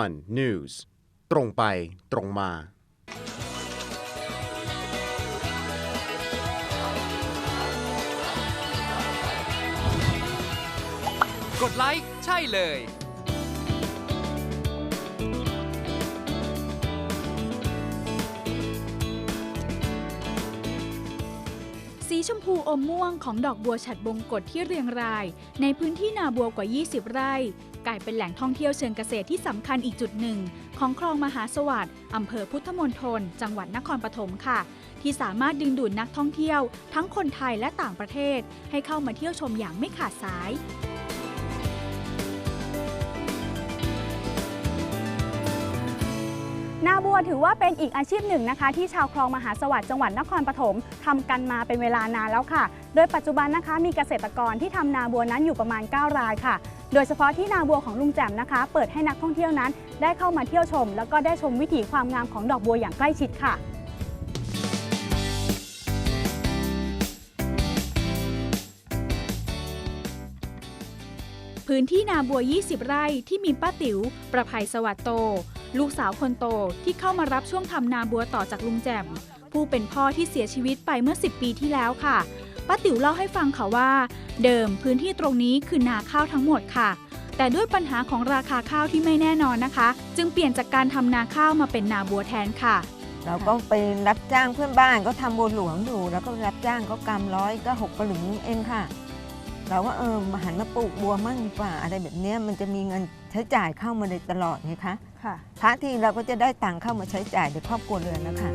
one news ตรงไปตรงมา กดไลค์ใช่เลย สีชมพูอมม่วงของดอกบัวฉัดบงกฎที่เรียงราย ในพื้นที่นาบัวกว่า 20 ไร่ กลายเป็นแหล่งท่องเที่ยวเชิงเกษตรที่สำคัญอีกจุดหนึ่ง ของคลองมหาสวัสดิ์อำเภอพุทธมณฑลจังหวัดนครปฐมค่ะ ที่สามารถดึงดูดนักท่องเที่ยว ทั้งคนไทยและต่างประเทศ ให้เข้ามาเที่ยวชมอย่างไม่ขาดสาย นาบัวถือว่าเป็นอีกอาชีพหนึ่งนะคะ ที่ชาวคลองมหาสวัสดิ์จังหวัดนครปฐมทำกันมาเป็นเวลานานแล้วค่ะ โดยปัจจุบันนะคะมีเกษตรกรที่ทำนาบัวนั้นอยู่ประมาณ 9 รายค่ะ โดยเฉพาะที่นาบัวของลุงแจ่มนะคะ เปิดให้นักท่องเที่ยวนั้น ได้เข้ามาเที่ยวชม แล้วก็ได้ชมวิถีความงามของดอกบัวอย่างใกล้ชิดค่ะพื้นที่นาบัว 20 ไร่ที่มีป้าติ๋ว ประภัยสวัสดโต ลูกสาวคนโตที่เข้ามารับช่วงทำนาบัวต่อจากลุงแจ่มผู้เป็นพ่อที่เสียชีวิตไปเมื่อ 10 ปีที่แล้วค่ะป้าติ๋วเล่าให้ฟังค่ะว่า เดิมพื้นที่ตรงนี้คือนาข้าวทั้งหมดค่ะ แต่ด้วยปัญหาของราคาข้าวที่ไม่แน่นอนนะคะ จึงเปลี่ยนจากการทำนาข้าวมาเป็นนาบัวแทนค่ะ เราก็ไปรับจ้างเพื่อนบ้านก็ทำบัวหลวงอยู่ แล้วก็รับจ้างก็กำร้อยก็หกกระหลึงเองค่ะ เราก็เออมาหันมาปลูกบัวมั่งดีกว่าอะไรแบบเนี้ยมันจะมีเงินใช้จ่ายเข้ามาเลยตลอดไงคะค่ะพระที่เราก็จะได้ตังค์เข้ามาใช้จ่ายในครอบครัวเรือนนะคะ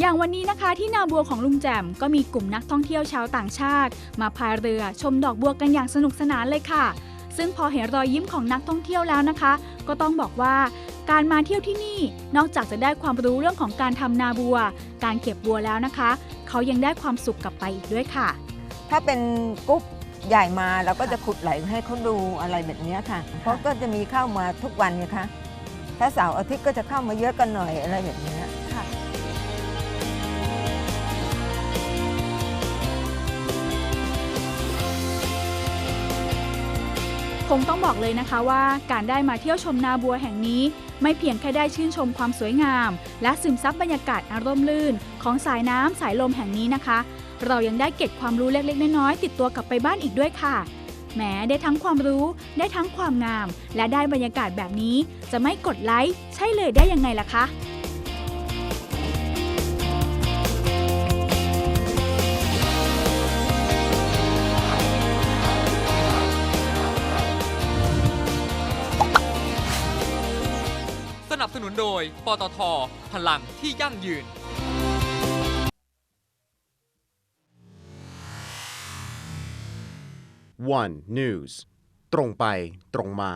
อย่างวันนี้นะคะที่นาบัวของลุงแจ่มก็มีกลุ่มนักท่องเที่ยวชาวต่างชาติ มาพายเรือชมดอกบัวกันอย่างสนุกสนานเลยค่ะ ซึ่งพอเห็นรอยยิ้มของนักท่องเที่ยวแล้วนะคะ ก็ต้องบอกว่า การมาเที่ยวที่นี่นอกจากจะได้ความรู้เรื่องของการทำนาบัว การเก็บบัวแล้วนะคะ เขายังได้ความสุขกลับไปอีกด้วยค่ะ ถ้าเป็นกรุ๊ปใหญ่มาเราก็จะขุดไหลให้เขาดูอะไรแบบเนี้ยค่ะเพราะก็จะมีเข้ามาทุกวันไงคะถ้าเสาร์อาทิตย์ก็จะเข้ามาเยอะกันหน่อยอะไรแบบเนี้ยคงต้องบอกเลยนะคะว่าการได้มาเที่ยวชมนาบัวแห่งนี้ ไม่เพียงแค่ได้ชื่นชมความสวยงาม และซึมซับบรรยากาศอารมณ์ลื่น ของสายน้ำสายลมแห่งนี้นะคะ เรายังได้เก็บความรู้เล็กๆ น้อยๆติดตัวกลับไปบ้านอีกด้วยค่ะแหมได้ทั้งความรู้ได้ทั้งความงาม และได้บรรยากาศแบบนี้ จะไม่กดไลค์ใช่เลยได้ยังไงล่ะคะ นุนโดย ปตท พลังที่ยั่งยืน one news ตรงไปตรงมา